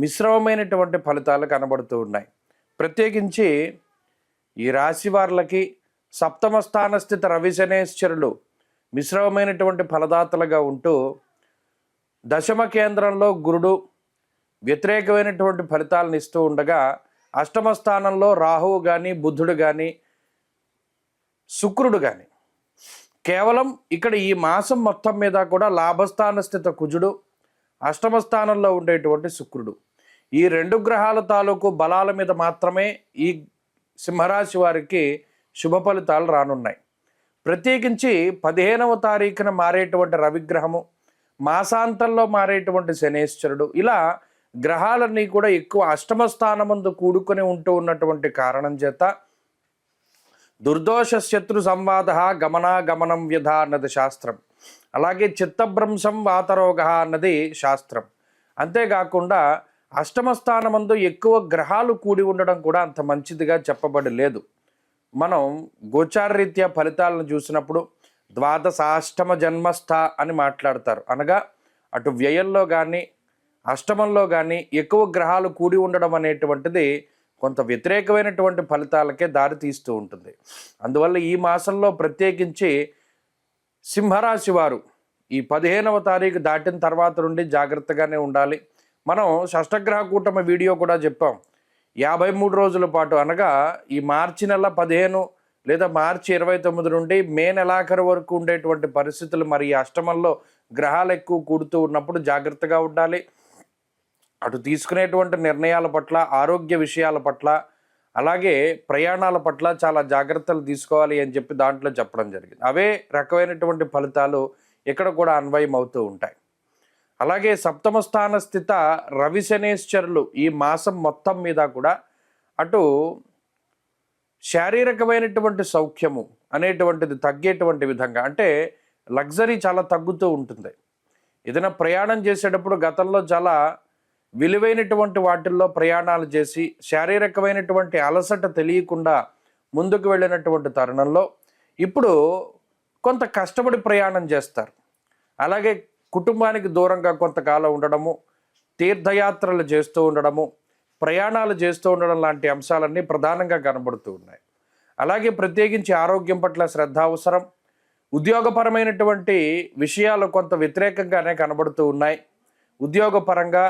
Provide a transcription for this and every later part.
మిశ్రమమైనటువంటి ఫలితాలు కనబడుతూ ఉన్నాయి. ప్రత్యేకించి ఈ రాశి వార్లకి సప్తమ స్థానస్థిత రవిశనేశ్వరులు మిశ్రమమైనటువంటి ఫలదాతలుగా ఉంటూ దశమ కేంద్రంలో గురుడు వ్యతిరేకమైనటువంటి ఫలితాలను ఇస్తూ ఉండగా అష్టమ స్థానంలో రాహువు కానీ బుద్ధుడు కానీ శుక్రుడు కానీ కేవలం ఇక్కడ ఈ మాసం మొత్తం మీద కూడా లాభస్థాన స్థిత కుజుడు అష్టమ స్థానంలో ఉండేటువంటి శుక్రుడు. ఈ రెండు గ్రహాల తాలూకు బలాల మీద మాత్రమే ఈ సింహరాశి వారికి శుభ ఫలితాలు రానున్నాయి. ప్రత్యేకించి పదిహేనవ తారీఖున మారేటువంటి రవిగ్రహము మాసాంతంలో మారేటువంటి శనేశ్వరుడు ఇలా గ్రహాలన్నీ కూడా ఎక్కువ అష్టమ స్థానమందు కూడుకొని ఉంటూ ఉన్నటువంటి కారణం చేత దుర్దోష శత్రు సంవాద గమనాగమనం వ్యధ అన్నది శాస్త్రం. అలాగే చిత్తభ్రంశం వాతరోగ అన్నది శాస్త్రం. అంతేకాకుండా అష్టమ స్థానమందు ఎక్కువ గ్రహాలు కూడి ఉండడం కూడా అంత మంచిదిగా చెప్పబడి లేదు మనం గోచారరీత్యా ఫలితాలను చూసినప్పుడు ద్వాదశాష్టమ జన్మస్థ అని మాట్లాడతారు. అనగా అటు వ్యయంలో కానీ అష్టమంలో కానీ ఎక్కువ గ్రహాలు కూడి ఉండడం అనేటువంటిది కొంత వ్యతిరేకమైనటువంటి ఫలితాలకే దారి తీస్తూ ఉంటుంది. అందువల్ల ఈ మాసంలో ప్రత్యేకించి సింహరాశి వారు ఈ పదిహేనవ తారీఖు దాటిన తర్వాత నుండి జాగ్రత్తగానే ఉండాలి. మనం షష్టగ్రహ కూటమి వీడియో కూడా చెప్పాం. యాభై మూడు రోజుల పాటు అనగా ఈ మార్చి నెల పదిహేను లేదా మార్చి ఇరవై తొమ్మిది నుండి మే నెలాఖరు వరకు ఉండేటువంటి పరిస్థితులు మరి ఈ అష్టమంలో గ్రహాలు ఎక్కువ కూడుతూ ఉన్నప్పుడు జాగ్రత్తగా ఉండాలి. అటు తీసుకునేటువంటి నిర్ణయాల పట్ల ఆరోగ్య విషయాల పట్ల అలాగే ప్రయాణాల పట్ల చాలా జాగ్రత్తలు తీసుకోవాలి అని చెప్పి దాంట్లో చెప్పడం జరిగింది. అవే రకమైనటువంటి ఫలితాలు ఇక్కడ కూడా అన్వయం అవుతూ ఉంటాయి. అలాగే సప్తమ స్థాన స్థిత రవి శనేశ్వరులు ఈ మాసం మొత్తం మీద కూడా అటు శారీరకమైనటువంటి సౌఖ్యము అనేటువంటిది తగ్గేటువంటి విధంగా అంటే లగ్జరీ చాలా తగ్గుతూ ఉంటుంది. ఏదైనా ప్రయాణం చేసేటప్పుడు గతంలో చాలా విలువైనటువంటి వాటిల్లో ప్రయాణాలు చేసి శారీరకమైనటువంటి అలసట తెలియకుండా ముందుకు వెళ్ళినటువంటి తరుణంలో ఇప్పుడు కొంత కష్టపడి ప్రయాణం చేస్తారు. అలాగే కుటుంబానికి దూరంగా కొంతకాలం ఉండడము తీర్థయాత్రలు చేస్తూ ఉండడము ప్రయాణాలు చేస్తూ ఉండడం లాంటి అంశాలన్నీ ప్రధానంగా కనబడుతూ ఉన్నాయి. అలాగే ప్రత్యేకించి ఆరోగ్యం పట్ల శ్రద్ధ అవసరం ఉద్యోగపరమైనటువంటి విషయాలు కొంత వ్యతిరేకంగానే కనబడుతూ ఉన్నాయి. ఉద్యోగపరంగా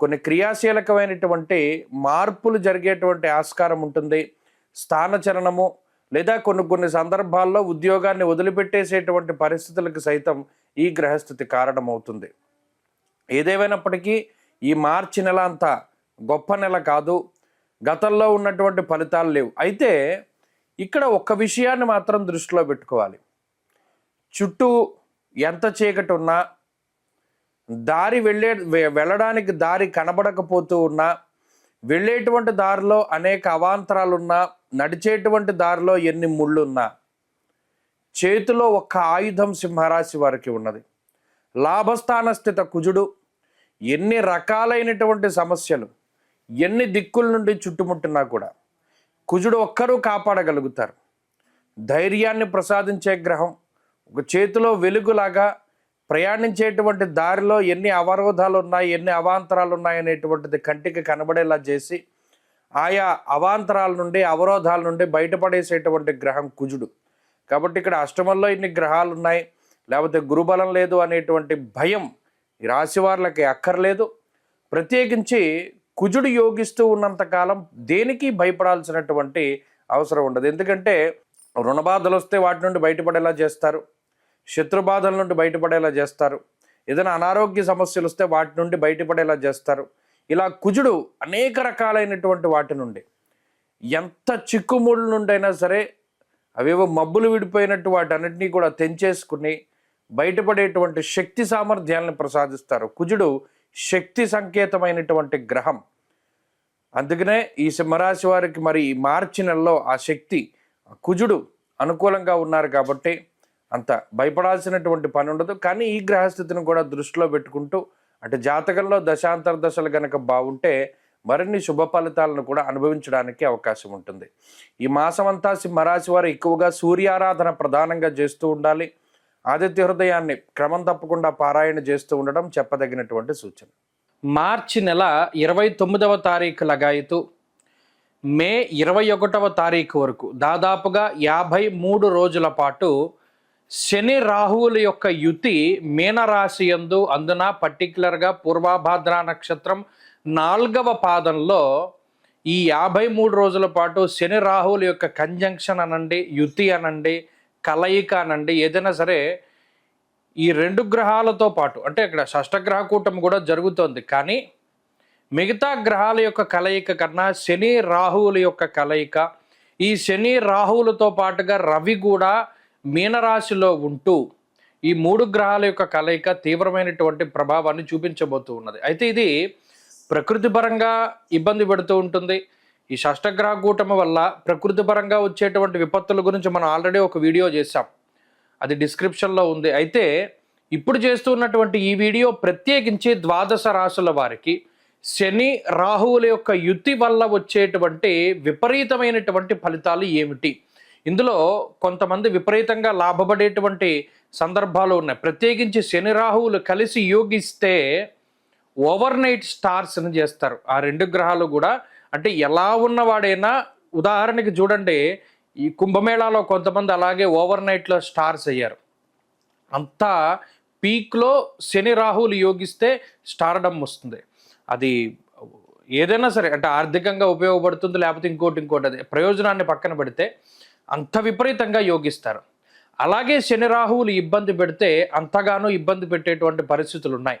కొన్ని క్రియాశీలకమైనటువంటి మార్పులు జరిగేటువంటి ఆస్కారం ఉంటుంది. స్థానచలనము లేదా కొన్ని కొన్ని సందర్భాల్లో ఉద్యోగాన్ని వదిలిపెట్టేసేటువంటి పరిస్థితులకు సైతం ఈ గ్రహస్థితి కారణమవుతుంది. ఏదేమైనప్పటికీ ఈ మార్చి నెల అంతా గొప్ప నెల కాదు. గతంలో ఉన్నటువంటి ఫలితాలు లేవు. అయితే ఇక్కడ ఒక్క విషయాన్ని మాత్రం దృష్టిలో పెట్టుకోవాలి. చుట్టూ ఎంత చీకటి ఉన్నా దారి వెళ్ళే వెళ్ళడానికి దారి కనబడకపోతూ ఉన్నా వెళ్ళేటువంటి దారిలో అనేక అవాంతరాలున్నా నడిచేటువంటి దారిలో ఎన్ని ముళ్ళున్నా చేతిలో ఒక్క ఆయుధం సింహరాశి వారికి ఉన్నది. లాభస్థాన స్థిత కుజుడు ఎన్ని రకాలైనటువంటి సమస్యలు ఎన్ని దిక్కుల నుండి చుట్టుముట్టినా కూడా కుజుడు ఒక్కరూ కాపాడగలుగుతారు. ధైర్యాన్ని ప్రసాదించే గ్రహం ఒక చేతిలో వెలుగులాగా ప్రయాణించేటువంటి దారిలో ఎన్ని అవరోధాలు ఉన్నాయి ఎన్ని అవాంతరాలు ఉన్నాయి అనేటువంటిది కంటికి కనబడేలా చేసి ఆయా అవాంతరాల నుండి అవరోధాల నుండి బయటపడేసేటువంటి గ్రహం కుజుడు. కాబట్టి ఇక్కడ అష్టమంలో ఇన్ని గ్రహాలు ఉన్నాయి లేకపోతే గురుబలం లేదు అనేటువంటి భయం ఈ రాశి వాళ్ళకి అక్కర్లేదు. ప్రత్యేకించి కుజుడు యోగిస్తూ ఉన్నంతకాలం దేనికి భయపడాల్సినటువంటి అవసరం ఉండదు. ఎందుకంటే రుణబాధలు వస్తే వాటి నుండి బయటపడేలా చేస్తారు. శత్రుబాధల నుండి బయటపడేలా చేస్తారు. ఏదైనా అనారోగ్య సమస్యలు వస్తే వాటి నుండి బయటపడేలా చేస్తారు. ఇలా కుజుడు అనేక రకాలైనటువంటి వాటి నుండి ఎంత చిక్కుముళ్ళ నుండైనా సరే అవేవో మబ్బులు విడిపోయినట్టు వాటన్నిటినీ కూడా తెంచేసుకుని బయటపడేటువంటి శక్తి సామర్థ్యాలను ప్రసాదిస్తారు. కుజుడు శక్తి సంకేతమైనటువంటి గ్రహం. అందుకనే ఈ సింహరాశి వారికి మరి ఈ మార్చి నెలలో ఆ శక్తి కుజుడు అనుకూలంగా ఉన్నారు కాబట్టి అంత భయపడాల్సినటువంటి పని ఉండదు. కానీ ఈ గ్రహస్థితిని కూడా దృష్టిలో పెట్టుకుంటూ అంటే జాతకంలో దశాంతర దశలు కనుక బాగుంటే మరిన్ని శుభ ఫలితాలను కూడా అనుభవించడానికి అవకాశం ఉంటుంది. ఈ మాసం అంతా సింహరాశి వారు ఎక్కువగా సూర్యారాధన ప్రధానంగా చేస్తూ ఉండాలి. ఆదిత్య హృదయాన్ని క్రమం తప్పకుండా పారాయణ చేస్తూ ఉండడం చెప్పదగినటువంటి సూచన. మార్చి నెల ఇరవై తొమ్మిదవ తారీఖు లగాయతు మే ఇరవై ఒకటవ తారీఖు వరకు దాదాపుగా యాభై మూడు రోజుల పాటు శని రాహువుల యొక్క యుతి మీనరాశి యందు అందున పర్టికులర్గా పూర్వాభాద్ర నక్షత్రం నాలుగవ పాదంలో ఈ యాభై మూడు రోజుల పాటు శని రాహువుల యొక్క కంజంక్షన్ అనండి యుతి అనండి కలయిక అనండి ఏదైనా సరే ఈ రెండు గ్రహాలతో పాటు అంటే ఇక్కడ షష్టగ్రహ కూటం కూడా జరుగుతోంది. కానీ మిగతా గ్రహాల యొక్క కలయిక కన్నా శని రాహువుల యొక్క కలయిక ఈ శని రాహువులతో పాటుగా రవి కూడా మీనరాశిలో ఉంటూ ఈ మూడు గ్రహాల యొక్క కలయిక తీవ్రమైనటువంటి ప్రభావాన్ని చూపించబోతూ ఉన్నది. అయితే ఇది ప్రకృతి పరంగా ఇబ్బంది పెడుతూ ఉంటుంది. ఈ షష్టగ్రహ కూటమి వల్ల ప్రకృతి పరంగా వచ్చేటువంటి విపత్తుల గురించి మనం ఆల్రెడీ ఒక వీడియో చేశాం. అది డిస్క్రిప్షన్లో ఉంది. అయితే ఇప్పుడు చేస్తున్నటువంటి ఈ వీడియో ప్రత్యేకించి ద్వాదశ రాశుల వారికి శని రాహువుల యొక్క యుతి వల్ల వచ్చేటువంటి విపరీతమైనటువంటి ఫలితాలు ఏమిటి? ఇందులో కొంతమంది విపరీతంగా లాభపడేటువంటి సందర్భాలు ఉన్నాయి. ప్రత్యేకించి శని రాహువులు కలిసి యోగిస్తే ఓవర్ నైట్ స్టార్స్ అని చేస్తారు. ఆ రెండు గ్రహాలు కూడా అంటే ఎలా ఉన్నవాడైనా ఉదాహరణకి చూడండి ఈ కుంభమేళాలో కొంతమంది అలాగే ఓవర్ నైట్లో స్టార్స్ అయ్యారు. అంతా పీక్లో శని రాహులు యోగిస్తే స్టార్డమ్ వస్తుంది. అది ఏదైనా సరే అంటే ఆర్థికంగా ఉపయోగపడుతుంది లేకపోతే ఇంకోటి ఇంకోటి అది ప్రయోజనాన్ని పక్కన పెడితే అంత విపరీతంగా యోగిస్తారు. అలాగే శని రాహువులు ఇబ్బంది పెడితే అంతగానో ఇబ్బంది పెట్టేటువంటి పరిస్థితులు ఉన్నాయి.